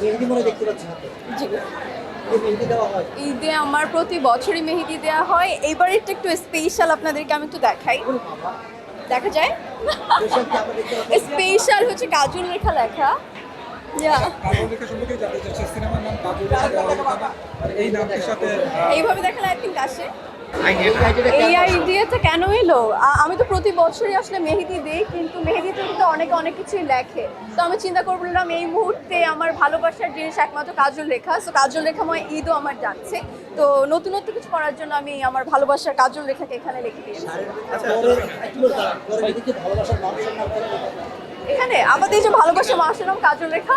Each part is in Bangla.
মেহেদি মনে দেখতে পাচ্ছি জি। ঈদে আমার প্রতি বছরই মেহেদি দেওয়া হয়। এবার এটা একটু স্পেশাল আপনাদেরকে আমি একটু দেখাই। দেখা যায়? স্পেশাল হচ্ছে কাজল রেখা লেখা। এইভাবে দেখালে আই থিঙ্ক আসে। এই আইডিয়াটা কেন এলো? আমি তো প্রতি বছরই আসলে মেহেদি দিই কিন্তু মেহেদিতে কিন্তু অনেকে অনেক কিছুই লেখে। তো আমি চিন্তা করলাম এই মুহূর্তে আমার ভালোবাসার জিনিস একমাত্র কাজল রেখা। তো কাজল রেখাময় ঈদও আমার যাচ্ছে। তো নতুনত্ব কিছু করার জন্য আমি আমার ভালোবাসার কাজল রেখাকে এখানে লিখে দিয়েছি। মানুষের নাম করে এখানে আমাদের এই যে ভালোবাসার মানুষের নাম কাজল রেখা।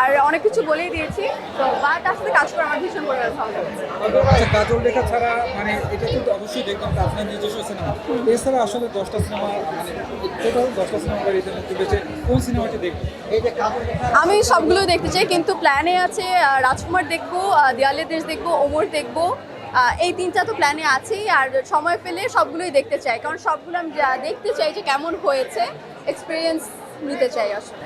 আর অনেক কিছু বলেই দিয়েছি। তো বা তার সাথে কাজ করে আমার ভীষণ পরিমাণে ভালো লেগেছে আচ্ছা কাজল রেখা ছাড়া মানে এটা কিন্তু অবশ্যই দেখতাম যে আপনার নিজস্ব সিনেমা এছাড়া আসলে দশটা সিনেমা মানে টোটাল দশটা সিনেমা বাড়িতে মুক্তি পেয়েছে কোন সিনেমাটি দেখবেন? এই যে কাপড় লেখা আমি সবগুলো দেখতে চাই কিন্তু প্ল্যানে আছে রাজকুমার দেখব দেয়ালে দেশ দেখব ওমর দেখব এই তিনটা তো প্ল্যানে আছেই আর সময় পেলে সবগুলোই দেখতে চাই। কারণ সবগুলো আমি দেখতে চাই যে কেমন হয়েছে এক্সপিরিয়েন্স নিতে চাই আসলে।